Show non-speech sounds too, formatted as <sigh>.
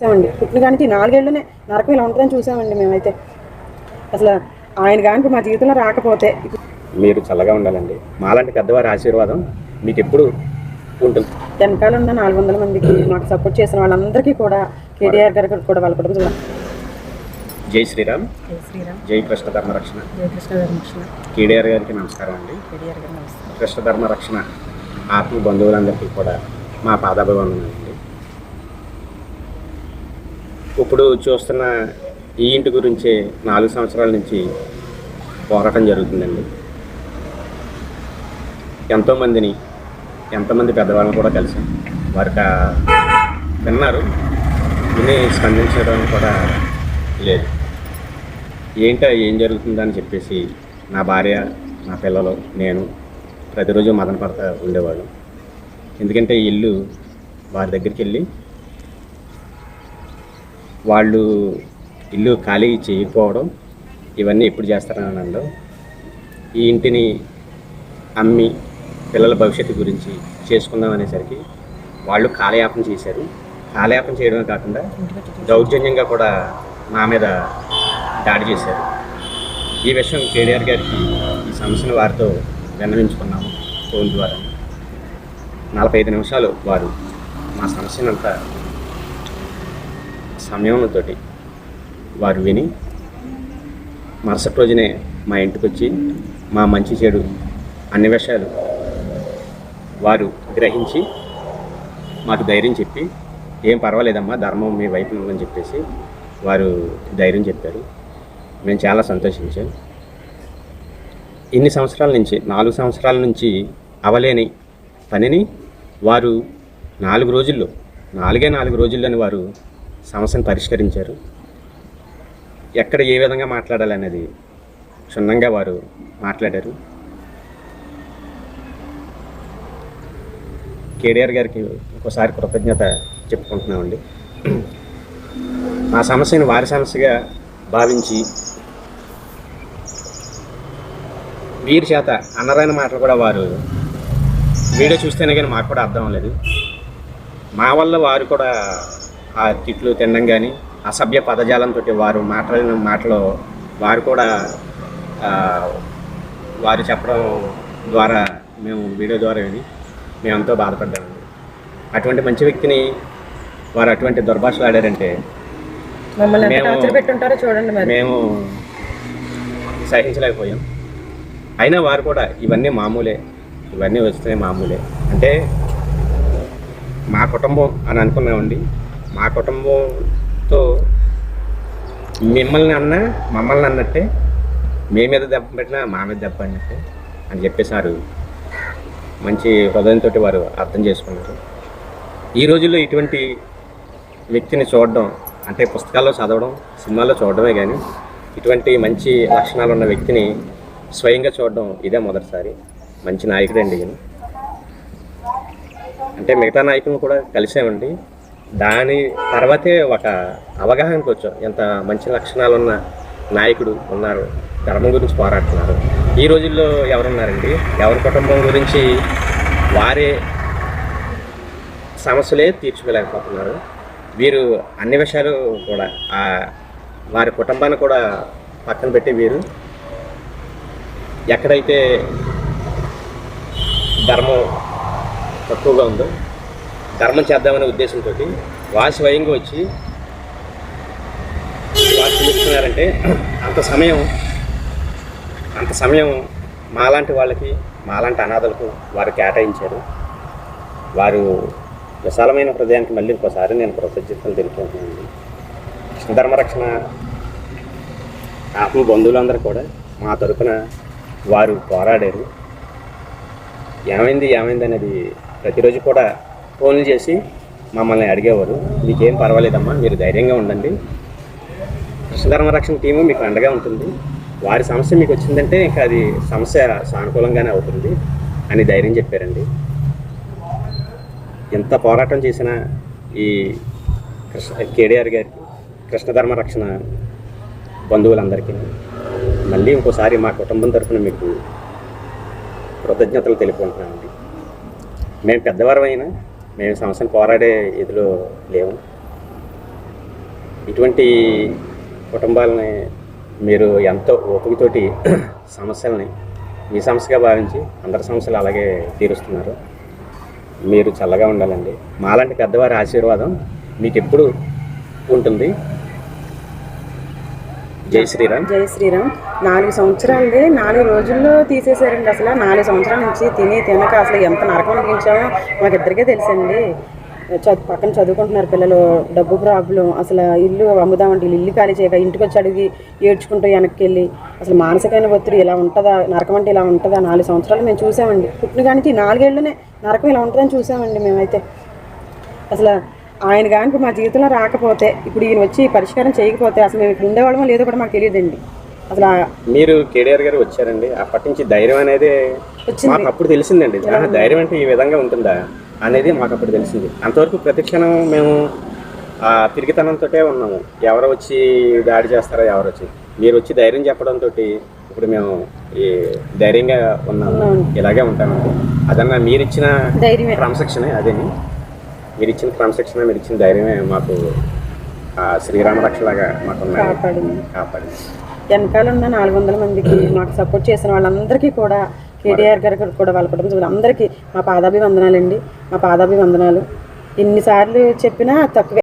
చూసామండి పుట్టిన కానీ నాలుగేళ్ళనే నరకం ఇలా ఉంటుందని చూసామండి మేమైతే. అసలు ఆయన కానీ మా జీవితంలో రాకపోతే మీరు చల్లగా ఉండాలండి. మాలాంటి పెద్దవారి ఆశీర్వాదం మీకు ఎప్పుడు ఉంటుంది. వెనకాల ఉన్న నాలుగు వందల మందికి మాకు సపోర్ట్ చేసిన వాళ్ళందరికీ కూడా కేటీఆర్ గారికి కూడా వాళ్ళ కుటుంబం జై శ్రీరామ్. శ్రీరామ్. జై కృష్ణ ధర్మ రక్షణ. గారికి నమస్కారం అండి. కృష్ణ ధర్మ రక్షణ ఆత్మ బంధువులందరికీ కూడా మా పాదాభివందనండి ఇప్పుడు చూస్తున్న ఈ ఇంటి గురించి నాలుగు సంవత్సరాల నుంచి పోరాటం జరుగుతుందండి. ఎంతోమందిని ఎంతమంది పెద్దవాళ్ళని కూడా కలిసాం. వారి విన్నారు. విని స్పందించడం కూడా లేదు. ఏంటో ఏం జరుగుతుందని చెప్పేసి నా భార్య నా పిల్లలు నేను ప్రతిరోజు మదన పడతా ఉండేవాళ్ళం. ఎందుకంటే ఈ ఇల్లు వారి దగ్గరికి వెళ్ళి వాళ్ళు ఇల్లు ఖాళీ చేయకపోవడం ఇవన్నీ ఎప్పుడు చేస్తారని అనడం ఈ ఇంటిని అమ్మి పిల్లల భవిష్యత్తు గురించి చేసుకుందాం అనేసరికి వాళ్ళు కాలయాపన చేశారు. కాలయాపన చేయడమే కాకుండా దౌర్జన్యంగా కూడా మా మీద దాడి చేశారు. ఈ విషయం కేటీఆర్ గారికి ఈ సమస్యను వారితో విన్నవించుకున్నాము ఫోన్ ద్వారా. నలభై ఐదు నిమిషాలు వారు మా సమస్యనంతా సమయంతోటి వారు విని మరుసటి రోజునే మా ఇంటికి వచ్చి మా మంచి చెడు అన్ని విషయాలు వారు గ్రహించి మాకు ధైర్యం చెప్పి ఏం పర్వాలేదమ్మా ధర్మం మీ వైపు ఉందని చెప్పేసి వారు ధైర్యం చెప్పారు. మేము చాలా సంతోషించాం. ఇన్ని సంవత్సరాల నుంచి నాలుగు సంవత్సరాల నుంచి అవలేని పనిని వారు నాలుగు రోజుల్లో నాలుగే నాలుగు రోజుల్లోని వారు సమస్యను పరిష్కరించారు. ఎక్కడ ఏ విధంగా మాట్లాడాలనేది క్షుణ్ణంగా వారు మాట్లాడారు. కేటీఆర్ గారికి ఒకసారి కృతజ్ఞత చెప్పుకుంటున్నామండి. మా సమస్యను వారి సమస్యగా భావించి వీరి చేత అన్నరాని మాటలు కూడా వారు వీడియో చూస్తేనే కానీ మాకు కూడా అర్థం లేదు మా వల్ల వారు కూడా ఆ తిట్లు తినడం కానీ అసభ్య పదజాలంతో వారు మాట్లాడిన మాటలు వారు కూడా వారు చెప్పడం ద్వారా మేము వీడియో ద్వారా విని మేము ఎంతో బాధపడ్డామండి. అటువంటి మంచి వ్యక్తిని వారు అటువంటి దుర్భాషలు ఆడారంటే చూడండి మేము సహించలేకపోయాం. అయినా వారు కూడా ఇవన్నీ మామూలే ఇవన్నీ వస్తున్నాయి మామూలే. అంటే మా కుటుంబం అని అనుకున్నామండి. మా కుటుంబంతో మిమ్మల్ని అన్నా మమ్మల్ని అన్నట్టే మీ మీద దెబ్బ పెట్టినా మా మీద దెబ్బ అన్నట్టే అని చెప్పేసారు మంచి హృదయంతో వారు అర్థం చేసుకున్నారు. ఈ రోజుల్లో ఇటువంటి వ్యక్తిని చూడడం అంటే పుస్తకాల్లో చదవడం సినిమాల్లో చూడడమే కానీ ఇటువంటి మంచి లక్షణాలు ఉన్న వ్యక్తిని స్వయంగా చూడడం ఇదే మొదటిసారి. మంచి నాయకుడండి ఈయన. అంటే మిగతా నాయకులను కూడా కలిసామండి దాని తర్వాతే ఒక అవగాహనకు వచ్చాం ఎంత మంచి లక్షణాలు ఉన్న నాయకుడు ఉన్నారు ధర్మం గురించి పోరాడుతున్నారు. ఈ రోజుల్లో ఎవరున్నారండి? ఎవరి కుటుంబం గురించి వారే సమస్యలే తీర్చుకోలేకపోతున్నారు. వీరు అన్ని విషయాలు కూడా వారి కుటుంబాన్ని కూడా పక్కన పెట్టి వీరు ఎక్కడైతే ధర్మం తక్కువగా ఉందో ధర్మం చేద్దామనే ఉద్దేశంతో వాసి స్వయంగా వచ్చి వారు చూస్తున్నారంటే అంత సమయం అంత సమయం మాలాంటి వాళ్ళకి మాలాంటి అనాథలకు వారు కేటాయించారు. వారు విశాలమైన హృదయానికి మళ్ళీ ఇంకోసారి నేను కృతజ్ఞతలు తెలుపుకుంటున్నాను ధర్మరక్షణ ఆత్మ బంధువులందరూ కూడా మా తరపున వారు పోరాడారు. ఏమైంది ఏమైంది అనేది ప్రతిరోజు కూడా ఫోన్లు చేసి మమ్మల్ని అడిగేవారు. మీకేం పర్వాలేదమ్మా మీరు ధైర్యంగా ఉండండి. కృష్ణధర్మ రక్షణ టీము మీకు అండగా ఉంటుంది. వారి సమస్య మీకు వచ్చిందంటే ఇంకా అది సమస్య సానుకూలంగానే అవుతుంది అని ధైర్యం చెప్పారండి. ఎంత పోరాటం చేసిన ఈ కృష్ణ కేడీఆర్ గారికి కృష్ణధర్మ రక్షణ బంధువులందరికీ మళ్ళీ ఇంకోసారి మా కుటుంబం తరఫున మీకు కృతజ్ఞతలు తెలుపుకుంటున్నామండి మేము పెద్దవారమైనా మేము సంవత్సరం పోరాడే ఇదిలో లేవు. ఇటువంటి కుటుంబాలని మీరు ఎంతో ఓపికతోటి <clears throat> సమస్యల్ని మీ సమస్యగా భావించి అందరి సమస్యలు అలాగే తీరుస్తున్నారు. మీరు చల్లగా ఉండాలండి. మాలాంటి పెద్దవారి ఆశీర్వాదం మీకు ఎప్పుడు ఉంటుంది. జై శ్రీరామ్. జై శ్రీరామ్. నాలుగు సంవత్సరాలది నాలుగు రోజుల్లో తీసేశారండి అసలు. నాలుగు సంవత్సరాల నుంచి తిని తినక అసలు ఎంత నరకం అనిపించామో మాకు ఇద్దరికే తెలుసండి. చదువు పక్కన చదువుకుంటున్నారు పిల్లలు డబ్బు ప్రాబ్లం అసలు ఇల్లు అమ్ముదామంటే వీళ్ళు ఇల్లు ఖాళీ చేయక ఇంటికి వచ్చి అడిగి ఏడ్చుకుంటూ వెనక్కి వెళ్ళి అసలు మానసికమైన ఒత్తిడి ఇలా ఉంటుందా నరకం అంటే ఇలా ఉంటుందా నాలుగు సంవత్సరాలు మేము చూసామండి. పుట్టిన కానీ నాలుగేళ్ళనే నరకం ఇలా ఉంటుందని చూసామండి మేమైతే. అసలు ఆయన కానీ మా జీవితంలో రాకపోతే ఇప్పుడు ఈయన వచ్చి పరిష్కారం చేయకపోతే అసలు మేము ఇక్కడ ఉండేవాళ్ళమో లేదో కూడా మాకు తెలియదండి. అసలు మీరు కేటీఆర్ గారు వచ్చారండి. అప్పటి నుంచి ధైర్యం అనేది. మాకు అప్పుడు తెలిసిందండి. ధైర్యం అంటే ఈ విధంగా ఉంటుందా అనేది మాకు అప్పుడు తెలిసింది. అంతవరకు ప్రతిక్షణం మేము ఆ తిరిగితనంతో ఉన్నాము. ఎవరు వచ్చి దాడి చేస్తారో ఎవరు వచ్చి. మీరు వచ్చి ధైర్యం చెప్పడంతో ఇప్పుడు మేము ఈ ధైర్యంగా ఉన్నాము. ఇలాగే ఉంటామండి. అదన్నా మీరు ఇచ్చిన ధైర్యమే. క్రమశిక్షణే అదేని? మీరు ఇచ్చిన క్రమశిక్షణ మీరు ఇచ్చిన ధైర్యమే మాకు శ్రీరామ రక్షలాగా మాకు కాపాడింది. కాపాడింది. వెనకాల ఉన్న నాలుగు వందల మందికి మాకు సపోర్ట్ చేసిన వాళ్ళందరికీ కూడా కేటీఆర్ గారికి కూడా వాళ్ళ కుటుంబ సభ్యులు అందరికీ మా పాదాభివందనాలండి. మా పాదాభివందనాలు. ఎన్నిసార్లు చెప్పినా తక్కువే.